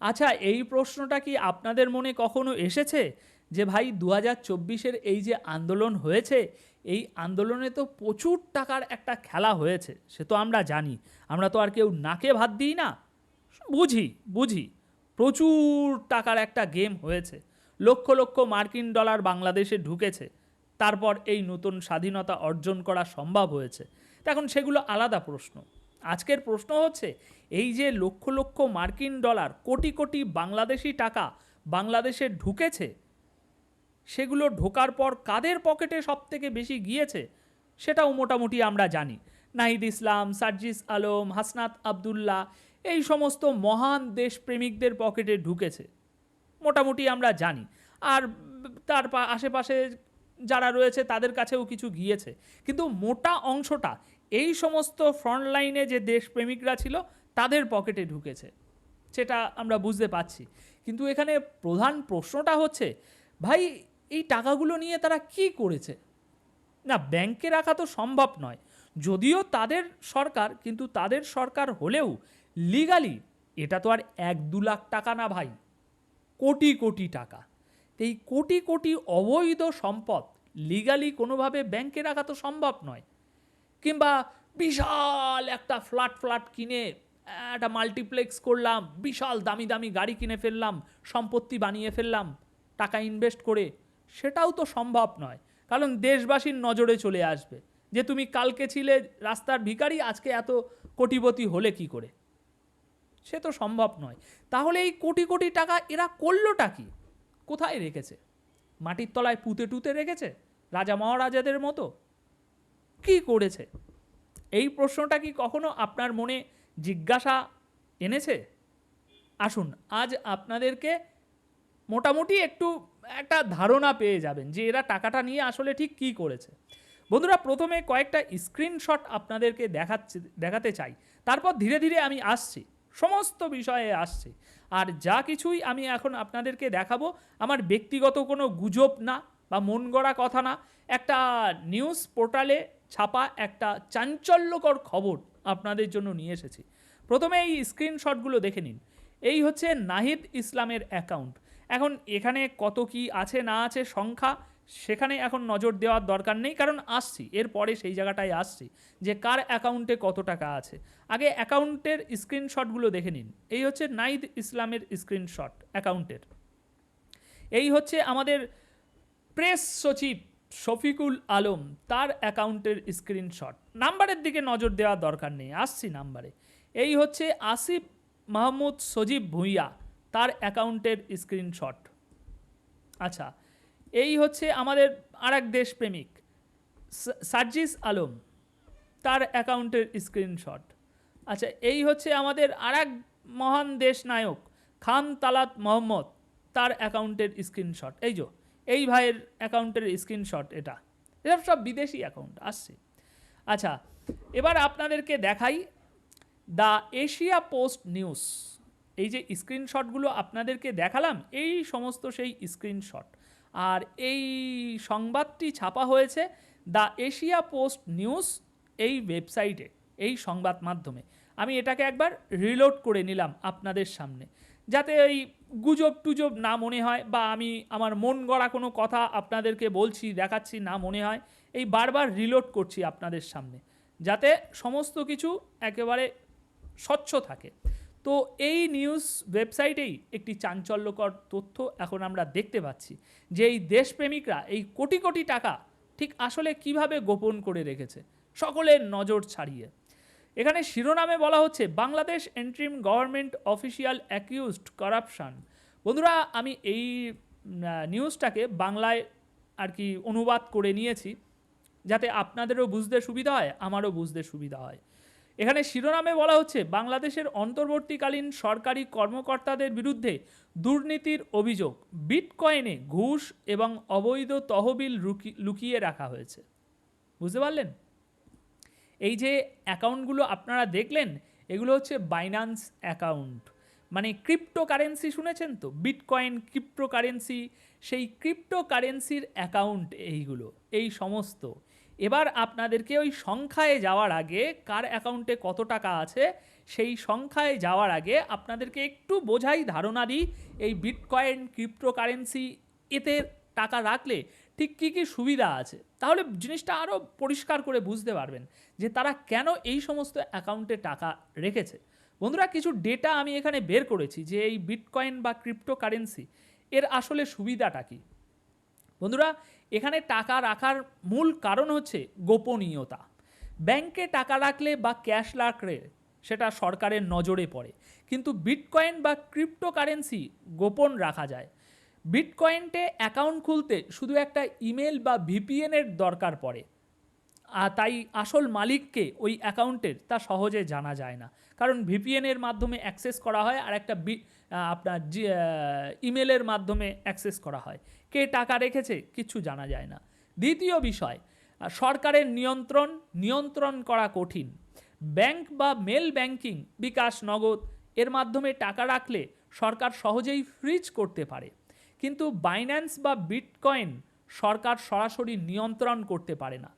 আচ্ছা এই প্রশ্নটা কি আপনাদের মনে কখনো এসেছে? যে ভাই দু হাজার চব্বিশের এই যে আন্দোলন হয়েছে, এই আন্দোলনে তো প্রচুর টাকার একটা খেলা হয়েছে, সে তো আমরা জানি। আমরা তো আর কেউ নাকে ভাত দিই না। বুঝি বুঝি। প্রচুর টাকার একটা গেম হয়েছে। লক্ষ লক্ষ মার্কিন ডলার বাংলাদেশে ঢুকেছে। তারপর এই নতুন স্বাধীনতা অর্জন করা সম্ভব হয়েছে। এখন সেগুলো আলাদা প্রশ্ন। আজকের প্রশ্ন হচ্ছে, এই যে লক্ষ লক্ষ মার্কিন ডলার, কোটি কোটি বাংলাদেশি টাকা বাংলাদেশে ঢুকেছে, সেগুলো ঢোকার পর কাদের পকেটে সব থেকে বেশি গিয়েছে, সেটাও মোটামুটি আমরা জানি। নাহিদ ইসলাম, সার্জিস আলম, হাসনাত আবদুল্লাহ, এই সমস্ত মহান দেশপ্রেমিকদের পকেটে ঢুকেছে, মোটামুটি আমরা জানি। আর তার আশেপাশে যারা রয়েছে তাদের কাছেও কিছু গিয়েছে। কিন্তু মোটা অংশটা এই সমস্ত ফ্রন্টলাইনে যে দেশপ্রেমিকরা ছিল, তাদের পকেটে ঢুকেছে। সেটা আমরা বুঝতে পারছি। কিন্তু এখানে প্রধান প্রশ্নটা হচ্ছে, ভাই, এই টাকাগুলো নিয়ে তারা কি করেছে? না ব্যাংকে রাখা তো সম্ভব নয়। যদিও তাদের সরকার, কিন্তু তাদের সরকার হলেও লিগালি এটা তো আর এক দু লাখ টাকা না ভাই, কোটি কোটি টাকা। এই কোটি কোটি অবৈধ সম্পদ লিগালি কোনোভাবে ব্যাংকে রাখা তো সম্ভব নয়। কিংবা বিশাল একটা ফ্ল্যাট ফ্ল্যাট কিনে, একটা মাল্টিপ্লেক্স করলাম, বিশাল দামি দামি গাড়ি কিনে ফেললাম, সম্পত্তি বানিয়ে ফেললাম, টাকা ইনভেস্ট করে, সেটাও তো সম্ভব নয়। কারণ দেশবাসীর নজরে চলে আসবে যে তুমি কালকে ছিলে রাস্তার ভিখারি, আজকে এত কোটিপতি হলে কি করে? সে তো সম্ভব নয়। তাহলে এই কোটি কোটি টাকা এরা করলোটা কি? কোথায় রেখেছে? মাটির তলায় পুঁতে টুতে রেখেছে? রাজা মহারাজাদের মতো? কি করেছে? এই প্রশ্নটা কি কখনো আপনার মনে জিজ্ঞাসা এনেছে? আসুন, আজ আপনাদেরকে মোটামুটি একটু একটা ধারণা পেয়ে যাবেন যে এরা টাকাটা নিয়ে আসলে ঠিক কী করেছে। বন্ধুরা, প্রথমে কয়েকটা স্ক্রিনশট আপনাদেরকে দেখাচ্ছে, দেখাতে চাই। তারপর ধীরে ধীরে আমি আসছি, সমস্ত বিষয়ে আসছি। আর যা কিছুই আমি এখন আপনাদেরকে দেখাবো, আমার ব্যক্তিগত কোনো গুজব না বা মন গড়া কথা না। একটা নিউজ পোর্টালে ছাপা একটা চাঞ্চল্যকর খবর আপনাদের জন্য নিয়ে এসেছি। প্রথমে এই স্ক্রিনশটগুলো দেখে নিন। এই হচ্ছে নাহিদ ইসলামের অ্যাকাউন্ট এখন এখানে কত কি আছে, না আছে সংখ্যা, সেখানে এখন নজর দেওয়ার দরকার নেই, কারণ আসছি। এরপরে সেই জায়গাটায় আসছি যে কার অ্যাকাউন্টে কত টাকা আছে। আগে অ্যাকাউন্টের স্ক্রিনশটগুলো দেখে নিন। এই হচ্ছে নাহিদ ইসলামের স্ক্রিনশট অ্যাকাউন্টের এই হচ্ছে আমাদের প্রেস সচিব শফিকুল আলম তার অ্যাকাউন্টের স্ক্রিনশট। নাম্বারের দিকে নজর দেওয়ার দরকার নেই, আসছি নাম্বারে। এই হচ্ছে আসিফ মাহমুদ সজীব ভুঁইয়া তার অ্যাকাউন্টের স্ক্রিনশট। আচ্ছা এই হচ্ছে আমাদের আর এক দেশপ্রেমিক সার্জিস আলম তার অ্যাকাউন্টের স্ক্রিনশট। আচ্ছা এই হচ্ছে আমাদের আর এক মহান দেশনায়ক খান তালাত মোহাম্মদ তার অ্যাকাউন্টের স্ক্রিনশট। এই যে এই ভাইয়ের অ্যাকাউন্টের স্ক্রিনশট এটা। এসব সব বিদেশি অ্যাকাউন্ট, আসছে। আচ্ছা এবার আপনাদেরকে দেখাই দ্য এশিয়া পোস্ট নিউজ। এই যে স্ক্রিনশটগুলো আপনাদেরকে দেখালাম, এই সমস্ত সেই স্ক্রিনশট। আর এই সংবাদটি ছাপা হয়েছে দ্য এশিয়া পোস্ট নিউজ এই ওয়েবসাইটে, এই সংবাদ মাধ্যমে। আমি এটাকে একবার রিলোড করে নিলাম আপনাদের সামনে, যাতে এই গুজব টুজব না মনে হয় বা আমি আমার মন গড়া কোনো কথা আপনাদেরকে বলছি, দেখাচ্ছি না মনে হয়, এই বারবার রিলোড করছি আপনাদের সামনে, যাতে সমস্ত কিছু একেবারে স্বচ্ছ থাকে। তো এই নিউজ ওয়েবসাইটেই একটি চাঞ্চল্যকর তথ্য এখন আমরা দেখতে পাচ্ছি, যে এই দেশপ্রেমিকরা এই কোটি কোটি টাকা ঠিক আসলে কীভাবে গোপন করে রেখেছে, সকলের নজর ছাড়িয়ে। এখানে শিরোনামে বলা হচ্ছে Bangladesh interim government official accused corruption. বন্ধুরা, আমি এই নিউজটাকে বাংলায় আর কি অনুবাদ করে নিয়েছি, যাতে আপনাদেরও বুঝতে সুবিধা হয়, আমারও বুঝতে সুবিধা হয়। এখানে শিরোনামে বলা হচ্ছে, বাংলাদেশের অন্তর্বর্তীকালীন সরকারি কর্মকর্তাদের বিরুদ্ধে দুর্নীতির অভিযোগ, বিটকয়েনে ঘুষ এবং অবৈধ তহবিল লুকিয়ে রাখা হয়েছে। বুঝতে পারলেন? এই যে অ্যাকাউন্টগুলো আপনারা দেখলেন, এগুলো হচ্ছে বাইন্যান্স অ্যাকাউন্ট মানে ক্রিপ্টো কারেন্সি শুনেছেন তো? বিটকয়েন ক্রিপ্টো কারেন্সি সেই ক্রিপ্টো কারেন্সির অ্যাকাউন্ট এইগুলো, এই সমস্ত। এবার আপনাদেরকে ওই সংখ্যায় যাওয়ার আগে কার অ্যাকাউন্টে কত টাকা আছে, সেই সংখ্যায় যাওয়ার আগে আপনাদেরকে একটু বোঝাই, ধারণা দিই, এই বিটকয়েন ক্রিপ্টোকারেন্সি এতে টাকা রাখলে ঠিক কী কী সুবিধা আছে? তাহলে জিনিসটা আরও পরিষ্কার করে বুঝতে পারবেন যে তারা কেন এই সমস্ত অ্যাকাউন্টে টাকা রেখেছে। বন্ধুরা, কিছু ডেটা আমি এখানে বের করেছি যে এই বিটকয়েন বা ক্রিপ্টোকারেন্সি এর আসলে সুবিধাটা কী? বন্ধুরা, এখানে টাকা রাখার মূল কারণ হচ্ছে গোপনীয়তা। ব্যাংকে টাকা রাখলে বা ক্যাশ রাখলে সেটা সরকারের নজরে পড়ে। কিন্তু বিটকয়েন বা ক্রিপ্টোকারেন্সি গোপন রাখা যায়। বিটকয়েন্টে অ্যাকাউন্ট খুলতে শুধু একটা ইমেল বা ভিপিএনের দরকার পড়ে। তাই আসল মালিককে ওই অ্যাকাউন্টের তা সহজে জানা যায় না। কারণ ভিপিএনের মাধ্যমে অ্যাক্সেস করা হয় আর একটা বি আপনার ইমেলের মাধ্যমে অ্যাক্সেস করা হয়। কে টাকা রেখেছে কিছু জানা যায় না। দ্বিতীয় বিষয় সরকারের নিয়ন্ত্রণ নিয়ন্ত্রণ করা কঠিন। ব্যাংক বা মেল ব্যাংকিং বিকাশ, নগদ, এর মাধ্যমে টাকা রাখলে সরকার সহজেই ফ্রিজ করতে পারে। কিন্তু বাইন্যান্স বা বিটকয়েন সরকার সরাসরি নিয়ন্ত্রণ করতে পারে না।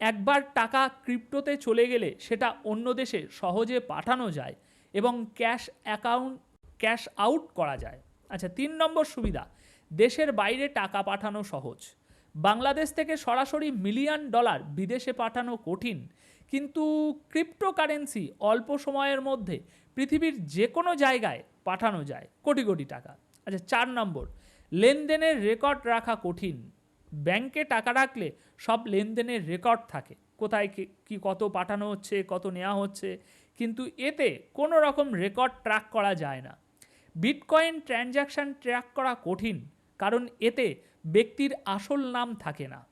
একবার টাকা ক্রিপ্টোতে চলে গেলে সেটা অন্য দেশে সহজে পাঠানো যায় এবং ক্যাশ অ্যাকাউন্ট, ক্যাশ আউট করা যায়। আচ্ছা তিন নম্বর সুবিধা, দেশের বাইরে টাকা পাঠানো সহজ। বাংলাদেশ থেকে সরাসরি মিলিয়ন ডলার বিদেশে পাঠানো কঠিন, কিন্তু ক্রিপ্টোকারেন্সি অল্প সময়ের মধ্যে পৃথিবীর যে কোনো জায়গায় পাঠানো যায় কোটি কোটি টাকা। আচ্ছা চার নম্বর। লেনদেনের রেকর্ড রাখা কঠিন। ব্যাংকে টাকা রাখলে সব লেনদেনের রেকর্ড থাকে। কোথায় কি- কত পাঠানো হচ্ছে, কত নেওয়া হচ্ছে। কিন্তু এতে কোনো রকম রেকর্ড ট্র্যাক করা যায় না। বিটকয়েন ট্রানজ্যাকশন ট্র্যাক করা কঠিন, কারণ এতে ব্যক্তির আসল নাম থাকে না।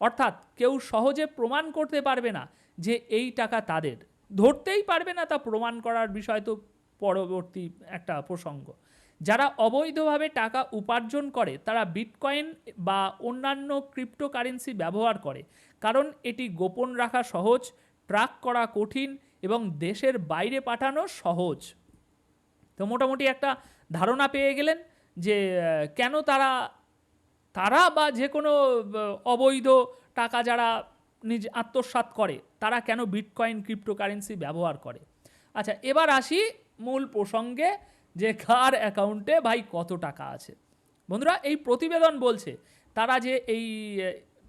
অর্থাৎ কেউ সহজে প্রমাণ করতে পারবে না যে এই টাকা তাদের। ধরতেই পারবে না তা প্রমাণ করার বিষয় তো পরবর্তী একটা প্রসঙ্গ। যারা অবৈধভাবে টাকা উপার্জন করে, তারা বিটকয়েন বা অন্যান্য ক্রিপ্টোকারেন্সি ব্যবহার করে। কারণ এটি গোপন রাখা সহজ ট্র্যাক করা কঠিন এবং দেশের বাইরে পাঠানো সহজ। তো মোটামুটি একটা ধারণা পেয়ে গেলেন যে কেন তারা তারা বা যে কোনো অবৈধ টাকা যারা নিজ আত্মসাৎ করে, তারা কেন বিটকয়েন ক্রিপ্টোকারেন্সি ব্যবহার করে? আচ্ছা এবার আসি মূল প্রসঙ্গে। যে কার অ্যাকাউন্টে ভাই কত টাকা আছে। বন্ধুরা, এই প্রতিবেদন বলছে, তারা যে এই,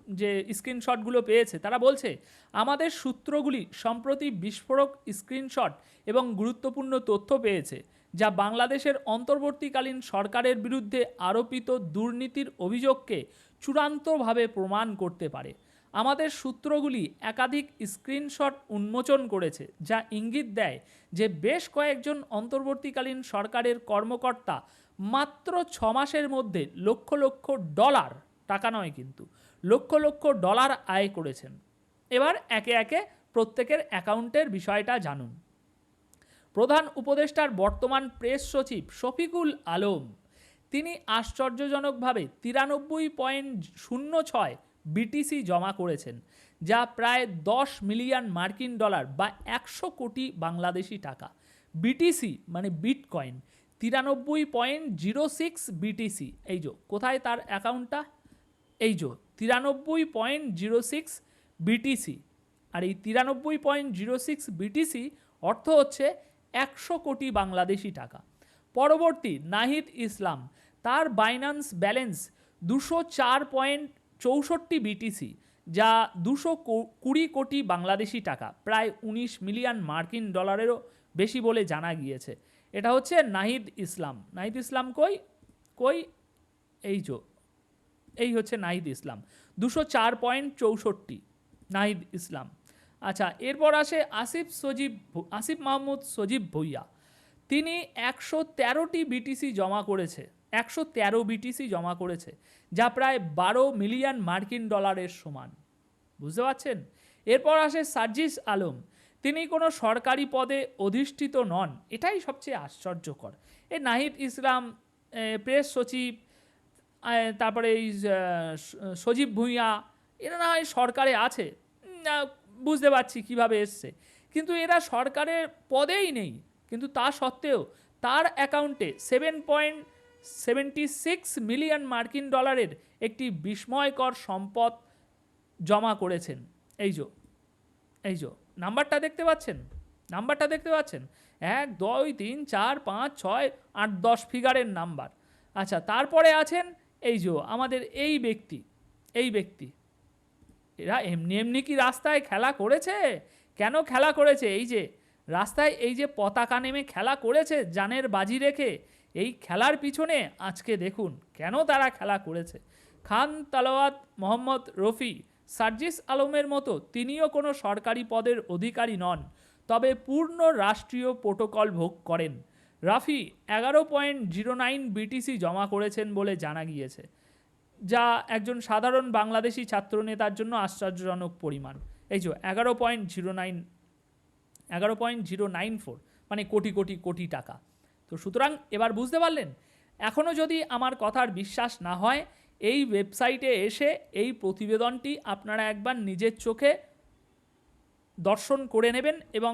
যে স্ক্রিনশটগুলো পেয়েছে, তারা বলছে, আমাদের সূত্রগুলি সম্প্রতি বিস্ফোরক স্ক্রিনশট এবং গুরুত্বপূর্ণ তথ্য পেয়েছে, যা বাংলাদেশের অন্তর্বর্তীকালীন সরকারের বিরুদ্ধে আরোপিত দুর্নীতির অভিযোগকে চূড়ান্তভাবে প্রমাণ করতে পারে। আমাদের সূত্রগুলি একাধিক স্ক্রিনশট উন্মোচন করেছে, যা ইঙ্গিত দেয় যে বেশ কয়েকজন অন্তর্বর্তীকালীন সরকারের কর্মকর্তা মাত্র ছ মাসের মধ্যে লক্ষ লক্ষ ডলার, টাকা নয় কিন্তু, লক্ষ লক্ষ ডলার আয় করেছেন। এবার একে একে প্রত্যেকের অ্যাকাউন্টের বিষয়টা জানুন। প্রধান উপদেষ্টার বর্তমান প্রেস সচিব শফিকুল আলম, তিনি আশ্চর্যজনকভাবে তিরানব্বই পয়েন্ট শূন্য ছয় বিটিসি জমা করেছেন, যা প্রায় দশ মিলিয়ন মার্কিন ডলার বা একশো কোটি বাংলাদেশি টাকা। বিটিসি মানে বিটকয়েন, তিরানব্বই পয়েন্ট জিরো সিক্স বিটিসি এই যে, কোথায় তার অ্যাকাউন্টটা? এই যে, তিরানব্বই পয়েন্ট জিরো সিক্স বিটিসি আর এই তিরানব্বই পয়েন্ট জিরো সিক্স বিটিসি অর্থ হচ্ছে একশো কোটি বাংলাদেশি টাকা। পরবর্তী নাহিদ ইসলাম, তার বাইন্যান্স ব্যালেন্স দুশো চার পয়েন্ট চৌষট্টি বিটিসি যা দুশো কুড়ি কোটি বাংলাদেশি টাকা, প্রায় উনিশ মিলিয়ন মার্কিন ডলারেরও বেশি বলে জানা গিয়েছে। এটা হচ্ছে নাহিদ ইসলাম। নাহিদ ইসলাম কই? কই? এই যো, এই হচ্ছে নাহিদ ইসলাম। দুশো চার পয়েন্ট চৌষট্টি, নাহিদ ইসলাম। আচ্ছা এরপর আসে আসিফ সজীব আসিফ মাহমুদ সজীব ভুইয়া। তিনি একশো তেরোটি বিটিসি জমা করেছে। একশো তেরো বিটিসি জমা করেছে, যা প্রায় বারো মিলিয়ন মার্কিন ডলারের সমান। বুঝতে পারছেন? এরপর আসে সার্জিস আলম। তিনি কোনো সরকারি পদে অধিষ্ঠিত নন। এটাই সবচেয়ে আশ্চর্যকর। এই নাহিদ ইসলাম প্রেস সচিব তারপরে এই সজীব ভূঁইয়া, এরা না হয় সরকারে আছে। বুঝতে পারছি কীভাবে এসছে। কিন্তু এরা সরকারের পদেই নেই। কিন্তু তা সত্ত্বেও তার অ্যাকাউন্টে seven point seventy six million মার্কিন ডলারের একটি বিস্ময়কর সম্পদ জমা করেছেন। এই যো এই যো, নাম্বারটা দেখতে পাচ্ছেন? নাম্বারটা দেখতে পাচ্ছেন? এক, দুই, তিন, চার, পাঁচ, ছয়, আট, দশ ফিগারের নাম্বার। আচ্ছা তারপরে আছেন এই যো, আমাদের এই ব্যক্তি এই ব্যক্তি। এরা এমনি এমনি কি রাস্তায় খেলা করেছে? কেন খেলা করেছে? এই যে, রাস্তায় এই যে পতাকা নেমে খেলা করেছে, জানের বাজি রেখে এই খেলার পিছনে আজকে দেখুন কেন তারা খেলা করেছে। খান, তালাওয়াত, মোহাম্মদ রফি, সার্জিস আলমের মতো তিনিও কোনো সরকারি পদের অধিকারী নন, তবে পূর্ণ রাষ্ট্রীয় প্রোটোকল ভোগ করেন। রাফি এগারো পয়েন্ট জিরো নাইন বিটিসি জমা করেছেন বলে জানা গিয়েছে, যা একজন সাধারণ বাংলাদেশি ছাত্রনেতার জন্য আশ্চর্যজনক পরিমাণ। এই যে, এগারো পয়েন্ট জিরো নাইন, এগারো পয়েন্ট জিরো নাইন ফোর মানে কোটি কোটি কোটি টাকা। তো সুতরাং এবার বুঝতে পারলেন এখনও যদি আমার কথার বিশ্বাস না হয়, এই ওয়েবসাইটে এসে এই প্রতিবেদনটি আপনারা একবার নিজের চোখে দর্শন করে নেবেন এবং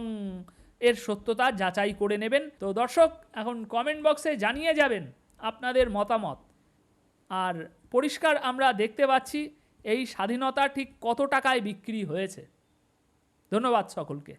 এর সত্যতা যাচাই করে নেবেন। তো দর্শক, এখন কমেন্ট বক্সে জানিয়ে যাবেন আপনাদের মতামত। আর পরিষ্কার আমরা দেখতে পাচ্ছি, এই স্বাধীনতা ঠিক কত টাকায় বিক্রি হয়েছে। ধন্যবাদ সকলকে।